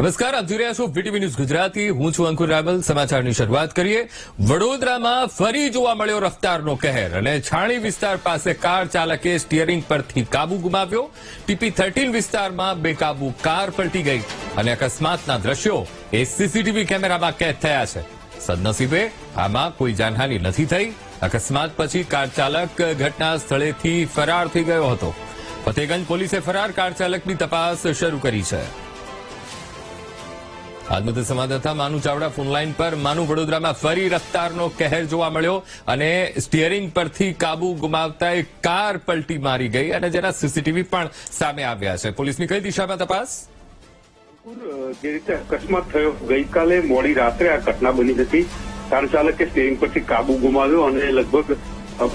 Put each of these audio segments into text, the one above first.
નમસ્કાર, આપ જોઈ રહ્યા છો વીટીવી ન્યૂઝ ગુજરાતી. હું છું અંકુર રાવલ. સમાચારની શરૂઆત કરીએ. વડોદરામાં ફરી જોવા મળ્યો રફતારનો કહેર અને છાણી વિસ્તાર પાસે કાર ચાલકે સ્ટીયરિંગ પરથી કાબુ ગુમાવ્યો. ટીપી થર્ટીન વિસ્તારમાં બેકાબુ કાર પલટી ગઈ અને અકસ્માતના દ્રશ્યો એ સીસીટીવી કેમેરામાં કેદ થયા છે. સદનસીબે આમાં કોઈ જાનહાની નથી થઈ. અકસ્માત પછી કાર ચાલક ઘટના સ્થળેથી ફરાર થઈ ગયો હતો. ફતેગંજ પોલીસે ફરાર કાર ચાલકની તપાસ શરૂ કરી છે. હાલ સંવાદદાતા માનુ ચાવડા ફોનલાઈન પર. માનુ, વડોદરામાં ફરી રફતારનો કહેર જોવા મળ્યો અને સ્ટીયરિંગ પરથી કાબુ ગુમાવતા એક કાર પલટી મારી ગઈ અને જેના સીસીટીવી પણ સામે આવ્યા છે. પોલીસની કઈ દિશામાં તપાસ? જે રીતે અકસ્માત થયો, ગઈકાલે મોડી રાત્રે આ ઘટના બની હતી. કાર ચાલકે સ્ટેરિંગ પરથી કાબુ ગુમાવ્યો અને લગભગ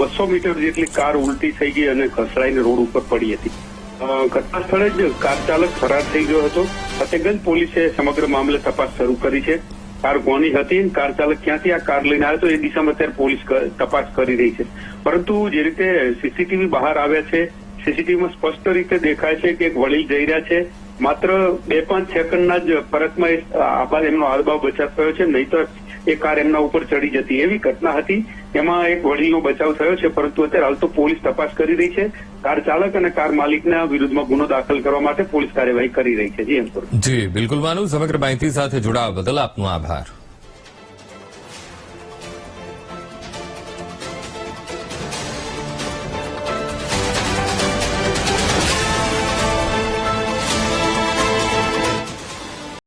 બસો મીટર જેટલી કાર ઉલટી થઈ ગઈ અને ઘસરાઈને રોડ ઉપર પડી હતી. ઘટના સ્થળે જ કાર ચાલક ફરાર થઈ ગયો હતો. ફતેગંજ પોલીસે સમગ્ર મામલે તપાસ શરૂ કરી છે. કાર કોની હતી કાર ચાલક ક્યાંથી આ કાર લઈને આવ્યો હતો એ દિશામાં અત્યારે પોલીસ તપાસ કરી રહી છે. પરંતુ જે રીતે સીસીટીવી બહાર આવ્યા છે, સીસીટીવીમાં સ્પષ્ટ રીતે દેખાય છે કે એક વડીલ જઈ રહ્યા છે. માત્ર બે પાંચ સેકન્ડના જ ફરકમાં એમનો હાલબાવ બચાવ થયો છે. નહીં તો એ કાર એમના ઉપર ચડી જતી. એવી ઘટના હતી. એમાં એક વડીલનો બચાવ થયો છે, પરંતુ અત્યારે હાલ તો પોલીસ તપાસ કરી રહી છે. કાર ચાલક અને કાર માલિકના વિરુદ્ધમાં ગુનો દાખલ કરવા માટે પોલીસ કાર્યવાહી કરી રહી છે. જી જી, બિલકુલ માનું સમગ્ર માહિતી સાથે જોડાવા બદલ આપનો આભાર.